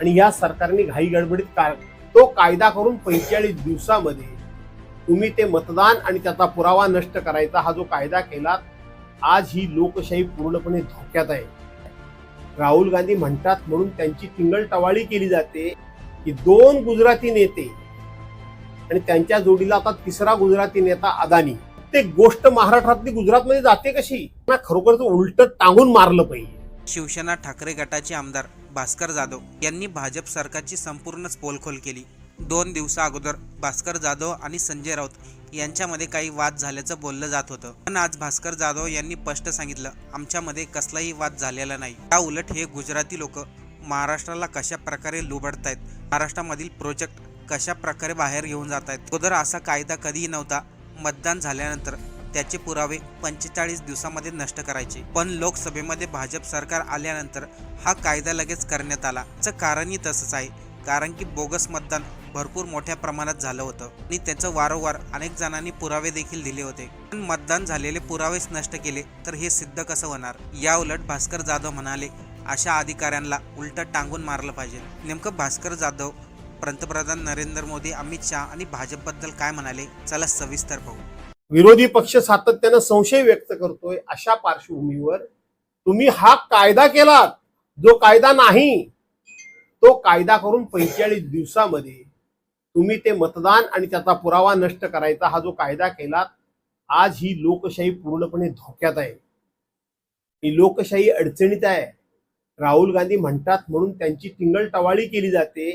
आणि या सरकारने घाई गडबडीत का तो कायदा करून पंचेचाळीस दिवसामध्ये तुम्ही ते मतदान आणि त्याचा पुरावा नष्ट करायचा हा जो कायदा केला आज ही लोकशाही पूर्णपणे धोक्यात आहे. राहुल गांधी म्हणतात म्हणून त्यांची टिंगलटवाळी केली जाते की दोन गुजराती नेते आणि त्यांच्या जोडीला आता तिसरा गुजराती नेता अदानी. ते गोष्ट महाराष्ट्रातली गुजरातमध्ये जाते कशी? ना खरोखरच उलट टांगून मारलं पाहिजे. शिवसेना ठाकरे गटाचे आमदार भास्कर जाधव यांनी भाजप सरकारची संपूर्णच पोलखोल केली. दोन दिवसा अगोदर भास्कर जाधव आणि संजय राऊत यांच्यामध्ये काही वाद झाल्याचं बोललं जात होतं. पण आज भास्कर जाधव यांनी स्पष्ट सांगितलं आमच्यामध्ये कसलाही वाद झालेला नाही. त्या उलट हे गुजराती लोक महाराष्ट्राला कशा प्रकारे लुबडतायत? महाराष्ट्रामधील प्रोजेक्ट कशा प्रकारे बाहेर घेऊन जात आहेत अगोदर असा कायदा कधीही नव्हता. मतदान झाल्यानंतर त्याचे पुरावे पंचेचाळीस दिवसामध्ये नष्ट करायचे. पण लोकसभेमध्ये भाजप सरकार आल्यानंतर हा कायदा लगेच करण्यात आला. याचं कारणही तसंच आहे. कारण की बोगस मतदान भरपूर मोठ्या प्रमाणात झालं होतं. आणि त्याचं वारंवार अनेक जणांनी पुरावे देखील दिले होते. पण मतदान झालेले पुरावेच नष्ट केले तर हे सिद्ध कसं होणार? या उलट भास्कर जाधव म्हणाले अशा अधिकाऱ्यांना उलट टांगून मारलं पाहिजे. नेमकं भास्कर जाधव पंतप्रधान नरेंद्र मोदी अमित शहा आणि भाजपबद्दल काय म्हणाले? चला सविस्तर पाहू. विरोधी पक्ष सातत्यानं संशय व्यक्त करतोय अशा पार्श्वभूमीवर तुम्ही हा कायदा केलात. जो कायदा नाही तो कायदा करून पंचेचाळीस दिवसामध्ये तुम्ही ते मतदान आणि त्याचा पुरावा नष्ट करायचा हा जो कायदा केलात आज ही लोकशाही पूर्णपणे धोक्यात आहे. ही लोकशाही अडचणीत आहे. राहुल गांधी म्हणतात म्हणून त्यांची टिंगलटवाळी केली जाते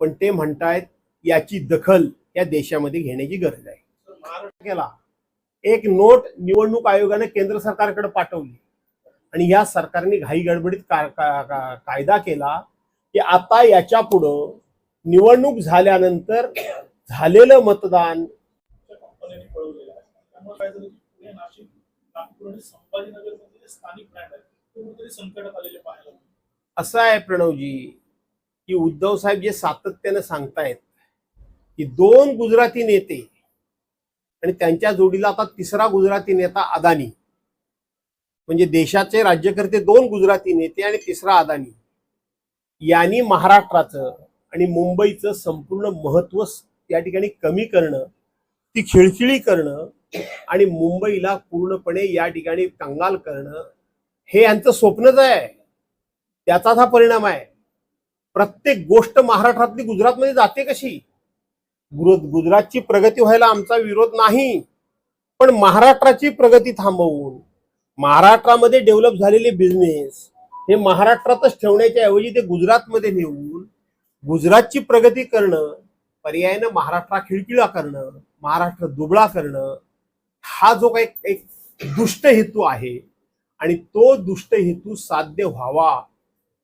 पण ते म्हणतायत याची दखल या देशामध्ये घेण्याची गरज आहे. केला. एक नोट निवडणूक आयोगाने केंद्र सरकारकडे पाठवली. आणि या सरकारने घाई गडबडीत का- का- का- कायदा केला की आता याच्या पुढं निवडणूक झाल्यानंतर झालेलं मतदान असं आहे प्रणवजी की उद्धव साहेब जे सातत्यानं सांगतायत की दोन गुजराती नेते आणि त्यांच्या जोडीला आता तिसरा गुजराती नेता अदानी. म्हणजे देशाचे राज्यकर्ते दोन गुजराती नेते आणि तिसरा अदानी. यांनी महाराष्ट्राचं आणि मुंबईचं संपूर्ण महत्त्व या ठिकाणी कमी करणं ती खिळखिळी करणं आणि मुंबईला पूर्णपणे या ठिकाणी कंगाल करणं हे यांचं स्वप्नच आहे. त्याचाच हा परिणाम आहे. प्रत्येक गोष्ट महाराष्ट्रातली गुजरातमध्ये जाते कशी? गुजरातची प्रगती व्हायला आमचा विरोध नाही. पण महाराष्ट्राची प्रगती थांबवून महाराष्ट्रामध्ये डेव्हलप झालेले बिझनेस हे महाराष्ट्रातच ठेवण्याच्या ऐवजी ते गुजरातमध्ये नेऊन गुजरातची प्रगती करणं पर्यायानं महाराष्ट्रा खिळखिळा करणं महाराष्ट्र दुबळा करणं हा जो काही एक दुष्ट हेतू आहे आणि तो दुष्ट हेतू साध्य व्हावा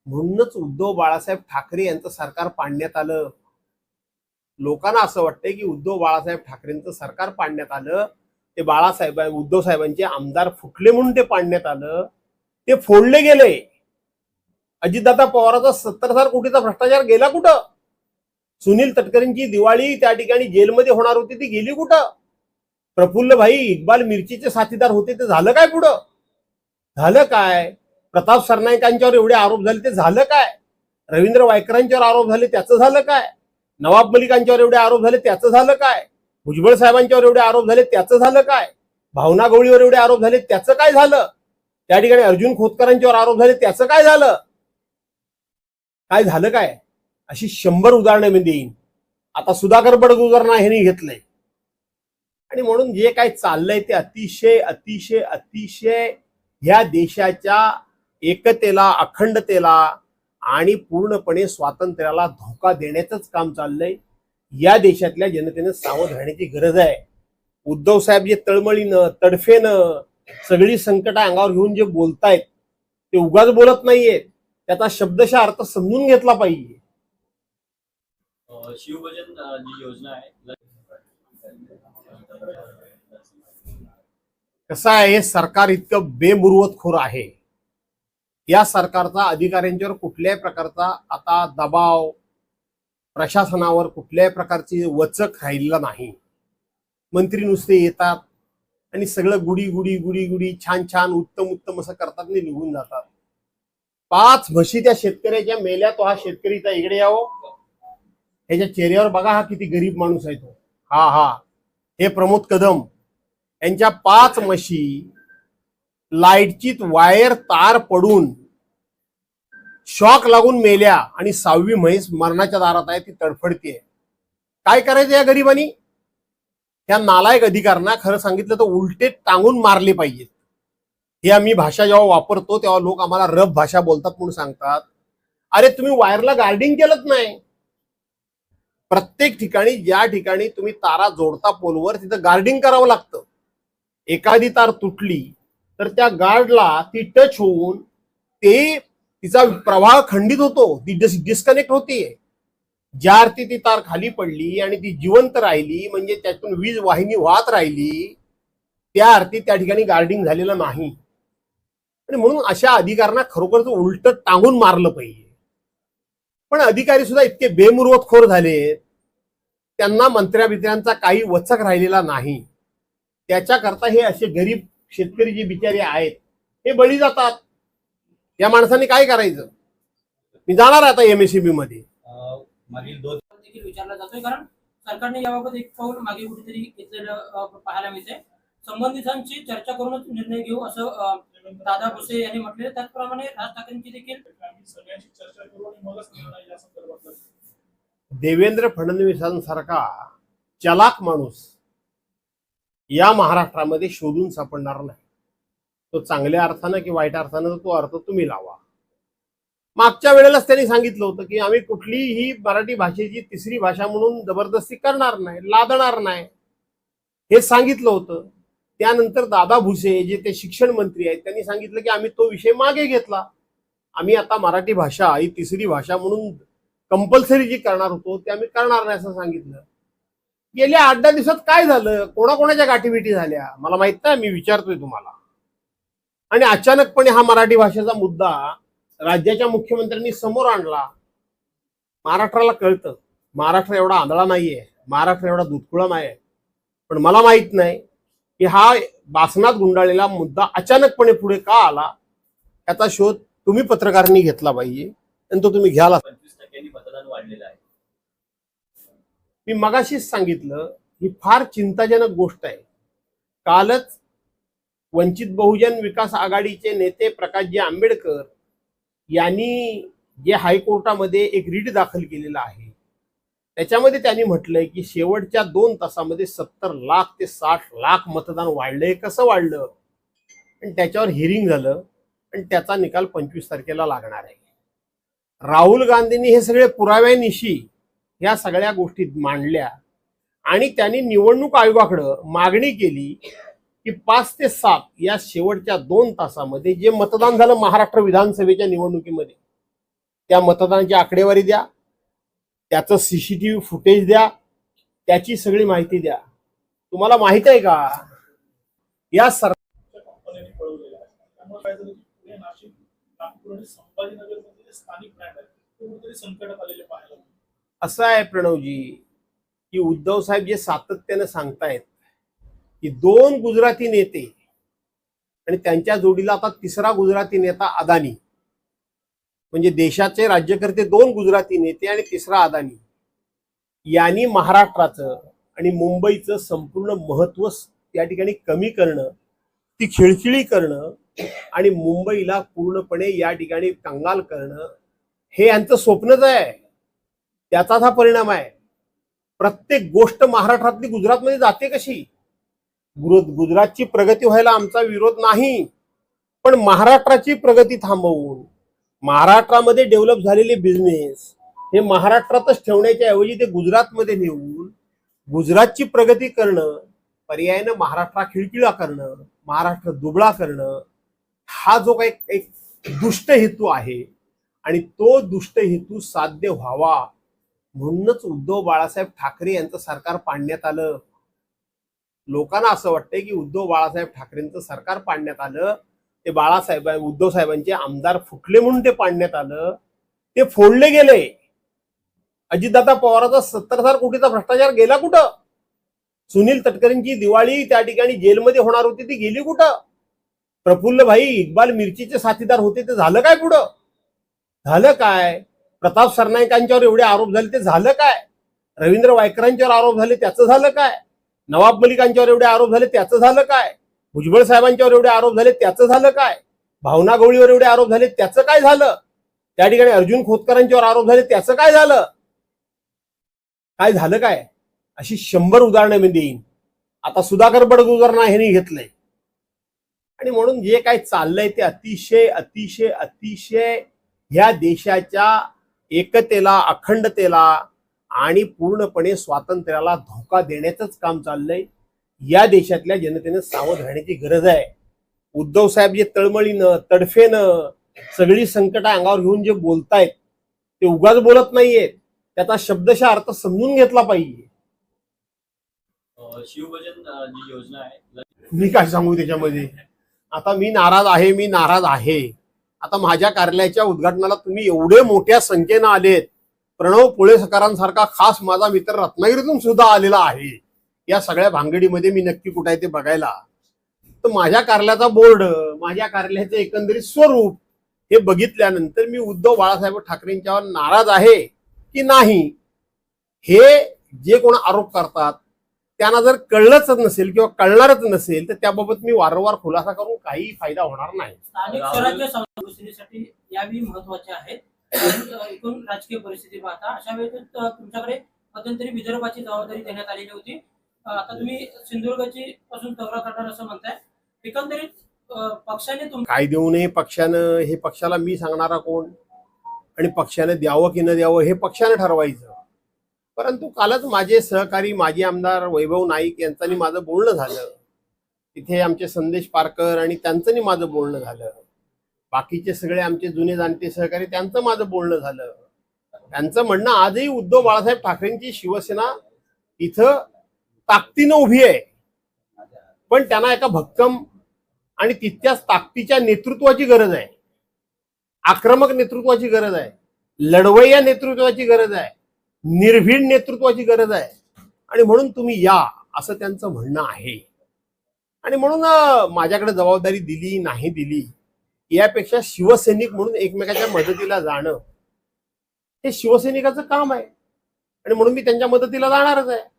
म्हणूनच उद्धव बाळासाहेब ठाकरे यांचं सरकार पाडण्यात आलं. लोकांना असं वाटतंय की उद्धव बाळासाहेब ठाकरेंचं सरकार पाडण्यात आलं ते बाळासाहेब उद्धव साहेबांचे आमदार फुटले म्हणून ते पाडण्यात आलं ते फोडले गेले. अजितदादा पवाराचा सत्तर हजार कोटीचा भ्रष्टाचार गेला कुठं? सुनील तटकरेंची दिवाळी त्या ठिकाणी जेलमध्ये होणार होती ती गेली कुठं? प्रफुल्ल भाई इक्बाल मिरचीचे साथीदार होते ते झालं काय पुढं? झालं काय? प्रताप सरनाईकांच्यावर एवढे आरोप झाले ते झालं काय? रवींद्र वायकरांच्यावर आरोप झाले त्याचं झालं काय? नवाब मलिकांच्यावर एवढे आरोप झाले त्याचं झालं काय? भुजबळ साहेबांच्यावर एवढे आरोप झाले त्याचं झालं काय? भावना गवळीवर एवढे आरोप झाले त्याचं काय झालं? त्या ठिकाणी अर्जुन खोतकरांच्यावर आरोप झाले त्याचं काय झालं? काय झालं काय? अशी शंभर उदाहरणं मी देईन. आता सुधाकर बडगुजरांना ह्यांनी घेतलंय. आणि म्हणून जे काय चाललंय ते अतिशय अतिशय अतिशय ह्या देशाच्या एकतेला अखंडतेला आणि पूर्णपणे स्वातंत्र्याला धोका देण्याचंच काम चाललंय. या देशातल्या जनतेनं सावध राहण्याची गरज आहे. उद्धव साहेब जे तळमळीनं तडफेनं सगळी संकट अंगावर घेऊन जे बोलतायत ते उगाच बोलत नाहीयेत. त्याचा शब्दशः अर्थ समजून घेतला पाहिजे. शिवभोजन जी योजना आहे कसं आहे हे सरकार इतकं बेमुरवतखोर आहे. या सरकारचा अधिकाऱ्यांच्यावर कुठल्याही प्रकारचा आता दबाव प्रशासनावर कुठल्याही प्रकारची वचक राहिलेला नाही. मंत्री नुसते येतात आणि सगळं गुडी गुडी गुडी गुडी छान छान उत्तम उत्तम असं करतात आणि निघून जातात. पाच म्हशी त्या शेतकऱ्याच्या मेल्या तो हा शेतकरीचा इकडे यावं. ह्याच्या चेहऱ्यावर बघा हा किती गरीब माणूस आहे तो. हा हा. हे प्रमोद कदम. यांच्या पाच म्हशी लाईटची वायर तार पडून शॉक लागून मेल्या आणि सहावी म्हैस मरणाच्या दारात आहे ती तडफडतीये. काय करायचं या गरिबांनी? त्या नालायक अधिकाऱ्यांना खरं सांगितलं तर उलटे टांगून मारले पाहिजे हे आम्ही भाषा जेव्हा वापरतो तेव्हा लोक आम्हाला रफ भाषा बोलतात म्हणून सांगतात. अरे तुम्ही वायरला गार्डिंग केलंच नाही. प्रत्येक ठिकाणी ज्या ठिकाणी तुम्ही तारा जोडता पोलवर तिथं गार्डिंग करावं लागतं. एखादी तार तुटली तर त्या गार्डला ती टच होऊन ते तिचा प्रवाह खंडित होतो ती डिस्कनेक्ट होतीये. ज्या अर्थी ती तार खाली पडली आणि ती जिवंत राहिली म्हणजे त्यातून वीज वाहिनी वाहत राहिली त्या अर्थी त्या ठिकाणी गार्डिंग झालेलं नाही. आणि म्हणून अशा अधिकाऱ्यांना खरोखरच उलट टांगून मारलं पाहिजे. पण अधिकारी सुद्धा इतके बेमुरवतखोर झाले त्यांना मंत्र्या बित्र्यांचा काही वचक राहिलेला नाही. त्याच्याकरता हे असे गरीब शेतकरी जे बिचारे आहेत हे बळी जातात. या माणसाने काय करायचं? मी जाणार आहे आता एमएससीबी मध्ये. अं, मागील दोन देखील विचारला जातोय कारण सरकारने याबाबत एक पाऊल मागे कुठेतरी घेतलेलं अ, पाहायला मिळते संबंधितांची चर्चा करूनच निर्णय घेऊ असं दादा भुसे यांनी म्हटले त्याचप्रमाणे राज ठाकरेंची देखील. देवेंद्र फडणवीसांसारखा चलाक माणूस या महाराष्ट्रामध्ये शोधून सापडणार नाही. तो चांगल्या अर्थानं की वाईट अर्थानं तो अर्थ तुम्ही लावा. मागच्या वेळेलाच त्यांनी सांगितलं होतं की आम्ही कुठलीही मराठी भाषेची तिसरी भाषा म्हणून जबरदस्ती करणार नाही लादणार नाही. हे सांगितलं होतं. त्यानंतर दादा भुसे जे ते शिक्षण मंत्री आहेत त्यांनी सांगितलं की आम्ही तो विषय मागे घेतला. आम्ही आता मराठी भाषा ही तिसरी भाषा म्हणून कंपल्सरी जी करणार होतो ते आम्ही करणार नाही असं सांगितलं. गेल्या आठ दहा दिवसात काय झालं? कोणाकोणाच्या गाठीभेटी झाल्या? मला माहीत नाही मी विचारतोय तुम्हाला. आणि अचानकपणे हा मराठी भाषेचा मुद्दा राज्याच्या मुख्यमंत्र्यांनी समोर आणला. महाराष्ट्राला कळतं. महाराष्ट्र एवढा आंधळा नाहीये. महाराष्ट्र एवढा दुधकुळा नाही पण मला माहीत नाही की हा बासनात गुंडाळलेला मुद्दा अचानकपणे पुढे का आला? याचा शोध तुम्ही पत्रकारांनी घेतला पाहिजे आणि तो तुम्ही घ्याला आहे. मी मगाशीच सांगितलं ही फार चिंताजनक गोष्ट आहे. कालच वंचित बहुजन विकास आघाडीचे नेते प्रकाशजी आंबेडकर यांनी जे हायकोर्टामध्ये एक रिट दाखल केलेला आहे त्याच्यामध्ये त्यांनी म्हटलंय की शेवटच्या दोन तासामध्ये सत्तर लाख ते साठ लाख मतदान वाढलंय. कसं वाढलं? आणि त्याच्यावर हिअरिंग झालं आणि त्याचा निकाल पंचवीस तारखेला लागणार आहे. राहुल गांधींनी हे सगळे पुराव्यानिशी या सगळ्या गोष्टी मांडल्या आणि त्यांनी निवडणूक आयोगाकडं मागणी केली की पाच ते सात या शेवटच्या दोन तासामध्ये जे मतदान झालं महाराष्ट्र विधानसभेच्या निवडणुकीमध्ये त्या मतदानाची आकडेवारी द्या त्याचं सीसीटीव्ही फुटेज द्या त्याची सगळी माहिती द्या. तुम्हाला माहीत आहे का? या सर असं आहे प्रणवजी की उद्धव साहेब जे सातत्याने सांगतायत की दोन गुजराती नेते आणि त्यांच्या जोडीला आता तिसरा गुजराती नेता अदानी. म्हणजे देशाचे राज्यकर्ते दोन गुजराती नेते आणि तिसरा अदानी. यांनी महाराष्ट्राचं आणि मुंबईचं संपूर्ण महत्त्व या ठिकाणी कमी करणं ती खिळखिळी करणं आणि मुंबईला पूर्णपणे या ठिकाणी कंगाल करणं हे यांचं स्वप्नच आहे. त्याचाच हा परिणाम आहे. प्रत्येक गोष्ट महाराष्ट्रातली गुजरातमध्ये जाते कशी? गुजरातची प्रगती व्हायला आमचा विरोध नाही. पण महाराष्ट्राची प्रगती थांबवून महाराष्ट्रामध्ये डेव्हलप झालेले बिझनेस हे महाराष्ट्रातच ठेवण्याच्या ऐवजी ते गुजरातमध्ये नेऊन गुजरातची प्रगती करणं पर्यायानं महाराष्ट्रा खिळखिळा करणं महाराष्ट्र दुबळा करणं हा जो काही एक दुष्ट हेतू आहे आणि तो दुष्ट हेतू साध्य व्हावा म्हणूनच उद्धव बाळासाहेब ठाकरे यांचं सरकार पाडण्यात आलं. लोकांना असं वाटतंय की उद्धव बाळासाहेब ठाकरेंचं सरकार पाडण्यात आलं ते बाळासाहेब उद्धव साहेबांचे आमदार फुटले म्हणून ते पाडण्यात आलं ते फोडले गेले. अजितदादा पवाराचा सत्तर हजार कोटीचा भ्रष्टाचार गेला कुठं? सुनील तटकरेंची दिवाळी त्या ठिकाणी जेलमध्ये होणार होती ती गेली कुठं? प्रफुल्ल भाई इक्बाल मिरचीचे साथीदार होते ते झालं काय पुढं? झालं काय? प्रताप सरनाईकांच्यावर एवढे आरोप झाले ते झालं काय? रवींद्र वायकरांच्यावर आरोप झाले त्याचं झालं काय? नवाब मलिकांच्यावर एवढे आरोप झाले त्याचं झालं काय? भुजबळ साहेबांच्यावर एवढे आरोप झाले त्याचं झालं काय? भावना गवळीवर एवढे आरोप झाले त्याचं काय झालं? त्या ठिकाणी अर्जुन खोतकरांच्यावर आरोप झाले त्याचं काय झालं? काय झालं काय? अशी शंभर उदाहरणं मी देईन. आता सुधाकर बडगुजरना ह्यांनी घेतलंय. आणि म्हणून जे काय चाललंय ते अतिशय अतिशय अतिशय ह्या देशाच्या एकतेला अखंडतेला आणि पूर्णपणे स्वातंत्र्याला धोका देण्याचंच काम चाललंय. या देशातल्या जनतेनं सावध राहण्याची गरज आहे. उद्धव साहेब जे तळमळीनं तडफेनं सगळी संकट अंगावर घेऊन जे बोलतायत ते उगाच बोलत नाहीयेत. त्याचा शब्दशः अर्थ समजून घेतला पाहिजे. शिवभोजन जी योजना आहे मी काय सांगू त्याच्यामध्ये? आता मी नाराज आहे मी नाराज आहे. आता माझ्या कार्यालयाच्या उद्घाटनाला तुम्ही एवढे मोठ्या संख्येनं आलेत. प्रणव पुळेसकरांसारखा खास माझा मित्र रत्नागिरीतून सुद्धा आलेला आहे. या सगळ्या भानगडीमध्ये मी नक्की कुठे आहे ते बघायला. तर माझ्या कार्यालयाचा बोर्ड माझ्या कार्यालयाचं एकंदरीत स्वरूप हे बघितल्यानंतर मी उद्धव बाळासाहेब ठाकरेंच्यावर नाराज आहे की नाही? हे जे कोण आरोप करतात त्यांना जर कळलंच नसेल किंवा कळणारच नसेल तर त्याबाबत मी वारंवार खुलासा करून काही फायदा होणार नाही. एकूण राजकीय परिस्थिती पाहता अशा वेळेस तुमच्याकडे मध्यंतरी विदर्भाची जबाबदारी देण्यात आलेली होती. आता तुम्ही सिंधुदुर्गची पासून दौरा करणार असं म्हणताय. एकंदरीत पक्षाने तुम काय देऊ नये पक्षानं हे पक्षाला मी सांगणारा कोण? आणि पक्षाने द्यावं की न द्यावं हे पक्षानं ठरवायचं. परंतु कालच माझे सहकारी माजी आमदार वैभव नाईक यांचं माझं बोलणं झालं. तिथे आमचे संदेश पारकर आणि त्यांचं माझं बोलणं झालं. बाकीचे सगळे आमचे जुने जाणते सहकारी त्यांचं माझं बोलणं झालं. त्यांचं म्हणणं आजही उद्धव बाळासाहेब ठाकरेंची शिवसेना इथं ताकदीनं उभी आहे. पण त्यांना एका भक्कम आणि तितक्याच ताकदीच्या नेतृत्वाची गरज आहे. आक्रमक नेतृत्वाची गरज आहे. लढवय्या नेतृत्वाची गरज आहे. निर्भीड नेतृत्वाची गरज आहे. आणि म्हणून तुम्ही या असं त्यांचं म्हणणं आहे. आणि म्हणून माझ्याकडे जबाबदारी दिली नाही दिली यापेक्षा शिवसैनिक म्हणून एकमेकाच्या मदतीला जाणं हे शिवसैनिकाचं काम आहे. आणि म्हणून मी त्यांच्या मदतीला जाणारच आहे.